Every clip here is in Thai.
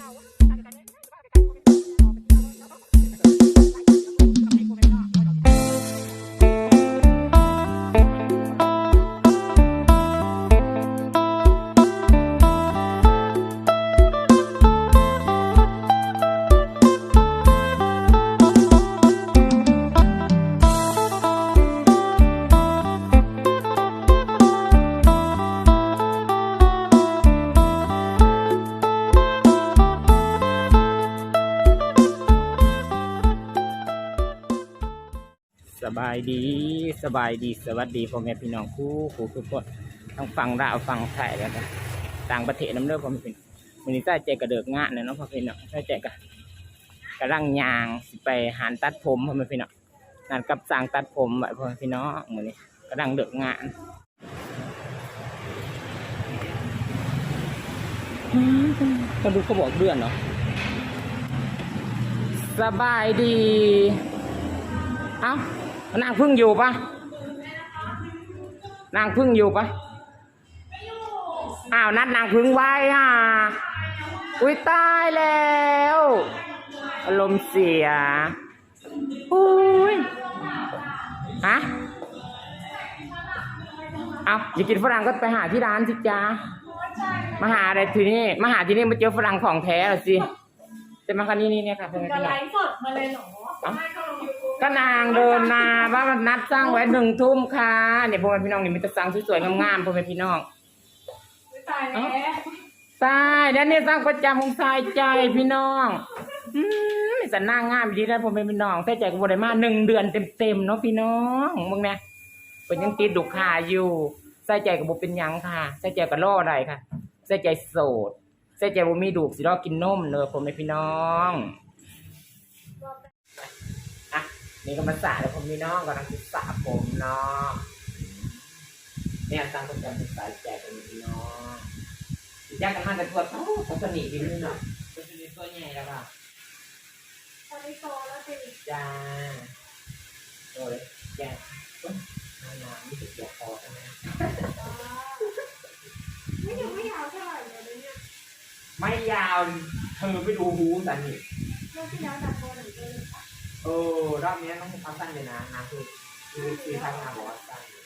ส บายดีสบายดีสวัสดีพ่อแม่พี่น้องคู่คู่ทุกคนทั้งฟังลาวฟังไทยแล้วก็ต่างประเทศน้ำเลือดพ่อแม่พี่น้องวันนี้ใต้ใจกระเดิกงานเนี่ยเนาะพ่อพี่น้องใต้ใจกระกระลังยางสิไปหานตัดผมพ่อแม่พี่น้องงานกับสร้างตัดผมไว้พ่อแม่พี่น้องวันนี้กระลังเดิกงานก็ดูเขาบอกเดือนเนาะสบายดี เอ้า นางพึ่งอยู่ปะนางพึ่งอยู่ปะอ้าวนัดนางพึ่งไว้ฮ่ะอุ้ยตายแล้วอารมณ์เสียอุ้ยฮะเอาอยากกินฝรั่งก็ไปหาที่ร้านสิจ้ามาหาอะไรทีนี่มาหาที่นี่มาเจอฝรั่งของแท้เหรอสิจะมาคันนี้นี่เนี่ยค่ะเพื่อนจะพี่ไลน้องฟ์สดมาเลยเหรอ ก็นางเดินมาว่ามันนัดสร้างไว้หนึ่งทุ่มค่ะเนี่ยพ่อแม่พี่น้องนี่มีแต่สั่งสวยๆงามๆพ่อแม่พี่น้องตายแล้วตายแล้วเนี่ยสร้างประจำของสายใจพี่น้อง อืมสันหน้างามดีแล้วพ่อแม่พี่น้องใส่ใจกับบได้มาหนึ่งเดือนเต็มๆเนาะพี่น้องมึงเนี่ยเป็นยังติดดุขาอยู่ใส่ใจกับบุเป็นยังค่ะใส่ใจกับล่ออะไรค่ะใส่ใจโสดใส่ใจบ่มีดูสิรอกินนมเนอะพ่อแม่พี่น้อง นี่ก็มาสระแล้วพ่อแม่พี่น้องกำลังจะสระผมเนาะเนี่ยสร้างประจำเป็นสายใจพ่อแม่พี่น้องยากกันมากแต่ตัวเขาเขาสนิทดีนิดหน่อยตัวสนิทตัวใหญ่แล้วค่ะตอนนี้โตแล้วสิจ้าโอ้ยแจก่เอ้ยนานๆนี่จะเกี่ยวคอใช่ไหมไม่ยังไม่ยาวเท่าไหร่เลยเนี่ยไม่ยาวเธอไปดูหูสันนี่เมื่อที่แล้วดัดโตหนึ่งเลยเโออรอบนี้ต้องทำสั้นเลยนะนะคือคือคือทางงานบอกว่าสั้นเลย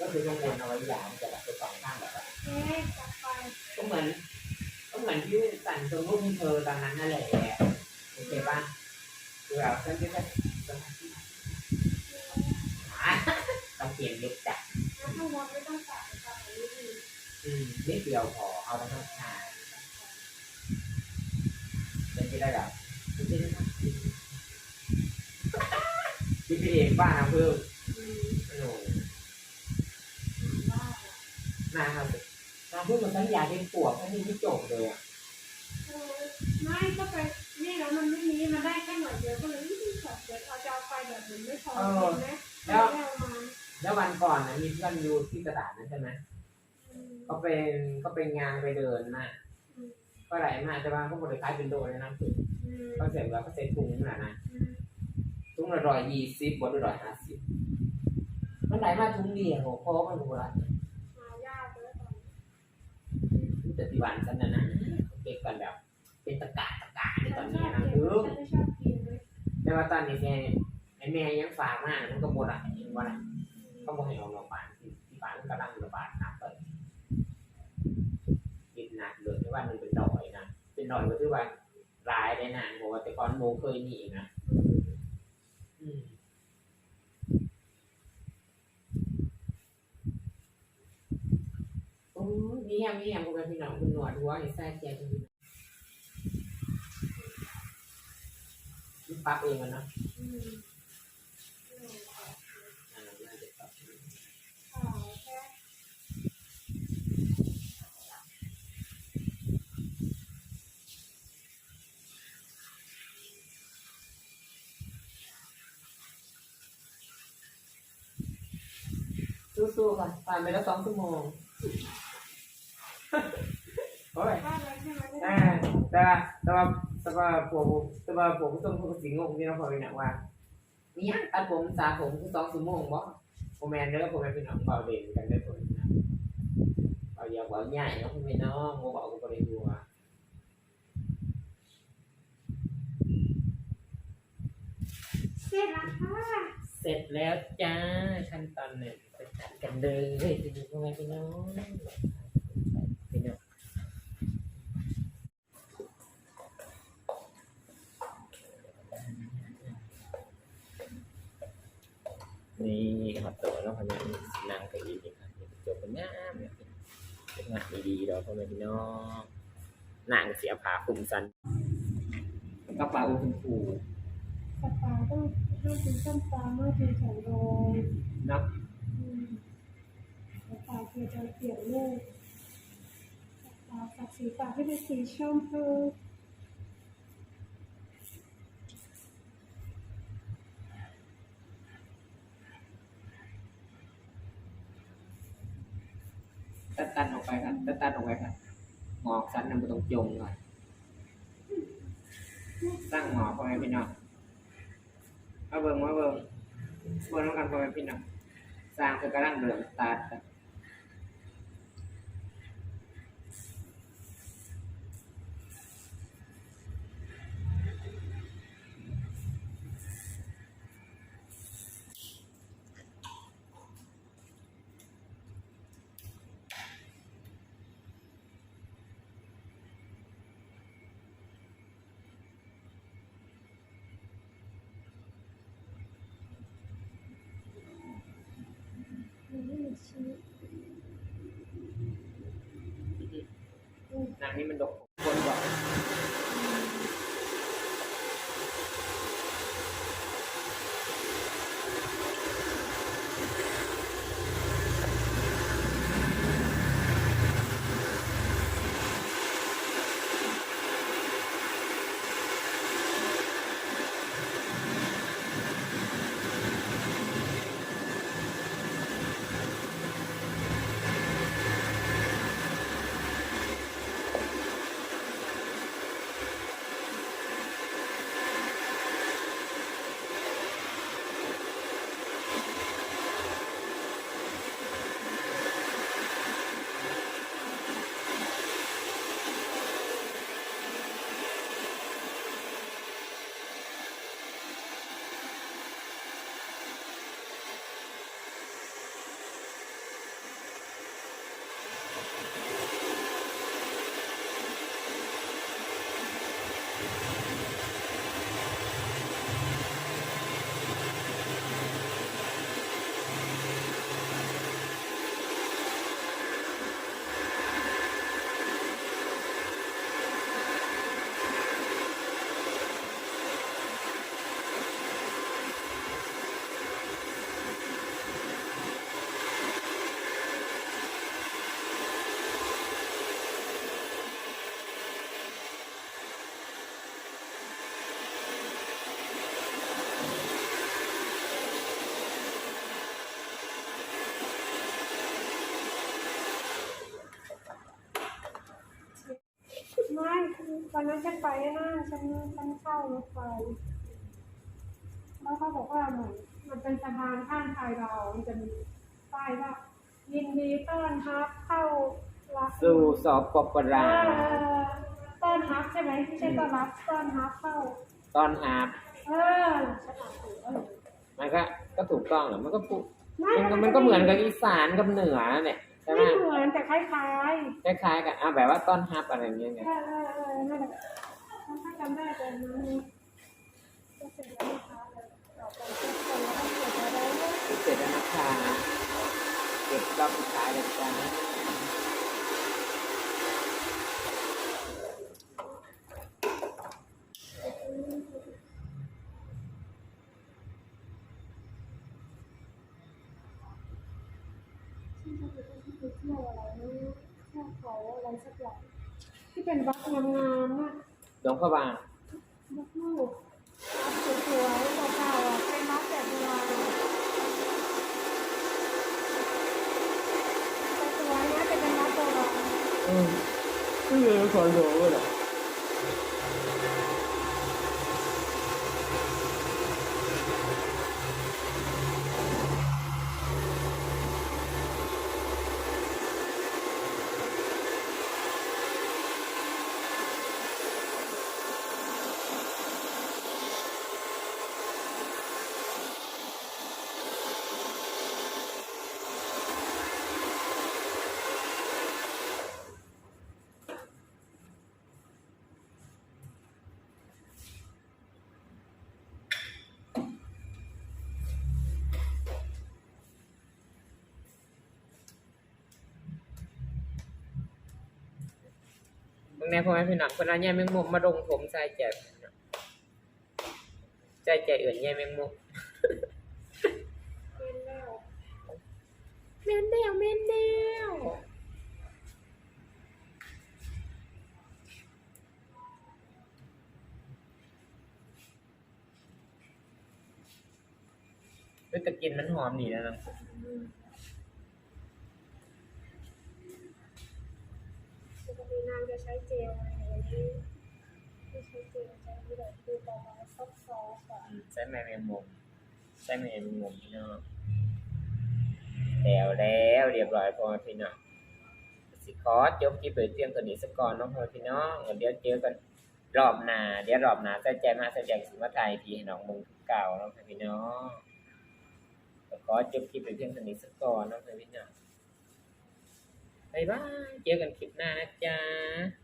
ก็คือต้องวนเอาไว้อย่าวมันจะแบบไปสองข้างแบบว่าเอ๊ะจัดไปก็เหมือนก็เหมือนที่สั่นตรงรูปเธอตอนนั้นนั่นแหละโอเคป่ะคือแบบสั้นที่แค่สมาธิต้องเปลี่ยนยุคจ้ะแล้วถ้าวอดไม่ต้องตัดตัดนี้ดีอืมนิดเดียวพอเอาไปทั้งชาเป็นที่ได้แบบเป็นที่ได้แบบ คิดไปเองบ้านะเพิ่มอืมโอ้โหว่านาครับนาเพิ่มมันทั้งยาเป็นปวดทั้งที่ไม่จบเลยอะเออไม่ก็ไปนี่แล้วมันไม่มีมันได้แค่หน่อยเดียวก็เลยแบบเดี๋ยวเราจะเอาไปแบบเหมือนไม่พอใช่ไหมแล้วเอามาแล้ววันก่อนนะมีเพื่อนอยู่ที่กระดาษนั่นใช่ไหมอืมก็เป็นก็เป็นงานไปเดินมาอืมก็ไหลมาแต่ว่าก็บริคล้ายเป็นโดเลยนะคืออืมก็เสร็จแล้วก็เซ็ตถุงนั่นแหละนะอืมถุง ละร้อยยี่สิบบนร้อยห้าสิบมันไหลมาถุงเดียวพอมันดูละมายากเลยตอนนี้แต่ที่บ้นฉันนะนะเก็บกันแบบ เป็นตะกาตะกาในตอนนี้นะนคือไม่ชอบกินเลยแต่ว่าตอนนี้แม่ไอ้แม่ยังฝากมากมันก็บ่ได้เห็นว่าน่ะก็บ่ให้เอาโรงพยาบาลที่ที่บ้านมันกำลังระบาดหนักเลยกินหนักเลยที่ว่ามันเป็นดอยนะเป็นดอยก็ถือว่าร้ายได้นานบอกว่าแต่ก่อนโมเคยหนีนะอืมโอ้ย มีแฮมมีแฮมคุณแม่พี่น้องคุณหนวดหัวไอ้แซ่แก่จริงๆนี่ปั๊บเองมันเนาะอืมอืมอ่าน่าะปั๊บเคสู้ๆค่ะผ่านไปแล้วสองชั่วโมง โออแต่ว่าแต่ว่าแต่ว่าผมแต่ว่าผมต้องพูดสิงงงนี่น้อพอเป็หนังว่านี่ยังผมตาผมคือสองสิบโมงบ่ผมแมนเด้อผมแมนเป็นหนังเบาเด่นกันได้ผลนะเอาอย่าวเบาใหญ่เนาะพี่แม่น้องโมบอกกูไปดูว่าเสร็จแล้วค่ะเสร็จแล้วจ้าขั้นตอนหนึ่งไปจัดกันเลยพี่แม่พี่น้อง นี่ครับตัวแล้วพนักนางกับอีกครับจบเป็นงามเนี่ยเป็นงานดีๆเราพ่อแม่พี่น้องนางเสียผาคุมสันกระเป๋าคุณครูปลาปลาต้องห้ามกินส้มปลาเมื่อกินสองโลนาะอืมปลาปลาคือจะเปลี่ยนลูกปลาจากสีฟ้าให้เป็นสีชมพู ตัดตันออกไปตัดตัดออกไปครับหมอกสันนะมันต้องจงก่อนตั้งหมอกพ่อแม่พี่น้องมาเบิ่งมาเบิ่งเบิ่งน้องกันพ่อแม่พี่น้องสร้างคือกระด้างเหลืองตัด นี้มันดก วันนั้นฉันไปนะฉันฉันเข้ารถไฟแล้วเขาบอกว่าเหมือนมันเป็นสะพานข้ามไทยเรามันจะมีป้ายว่ายินดีต้อนรับเข้ารับสู่สอบปปเอราอต้อนรับใช่ไหมไม่ใช่ต้อนรับต้อนรับเข้าตอนหาบเออฉันอ่านถูกเออมันก็ก็ถูกต้องแหละมันก็พูดไม่มันก็มันก็เหมือนกับอีสานกับเหนือเนี่ย ใช่ไหมไม่เหมือนแต่คล้ายคล้ายๆกันอะแบบว่าต้อนฮับอะไรอย่างเงี้ยๆไงเออเออเออนั่นแหละถ้าจำได้แต่นั้นก็เสร็จแล้วนะคะต่อไปก็คนแล้วก็เสร็จแล้ว เสร็จแล้วนะคะเก็บรอบสุดท้ายเลยจ้า ที่จะไปที่ไปเที่ยวอะไรนะเที่ยวเขาอะไรสักอย่างที่เป็นวัดงามๆน่ะหลวงพระบางลูกลูกวัดสวยๆเก่าๆอะเป็นวัดแบบโบราณแต่สวยนะแต่เป็นวัดโบราณอืมนี่เลยขอหลวงเลย เหรอมึงแน่พ่อแม่พี่น้องคนเอาแย่แมงมุมมาดงผมใส่ใจใจใจเอื่นแย่แมงมุมเป็นแล้วเมนเดียวเมนเดียวเฮ้ยแต่กลินมันหอมดีนะน้อง ปกตินางจะใช้เจลอะไรอย่างนี้ไม่ใช้เจลใช้ที่แบบดูเบาๆซอฟต์ๆอะอืมใส่แมงมุมใส่แมงมุมพี่น้องแล้วแล้วเรียบร้อยพอพี่น้องสิขอจบคลิปเปิดเตียมตัวนี้สักก่อนน้องพ่อพี่น้องเดี๋ยวเจอกันรอบหน้าเดี๋ยวรอบหน้าใส่ใจมาใส่ใจสิมาไทยพี่ให้น้องมึงเก่าน้องพอพี่น้องก็ขอจบคลิปเปิดเพียงตัวนี้สักก่อนน้องพอพี่น้อง บ๊ายบาย เจอกันคลิปหน้านะจ๊ะ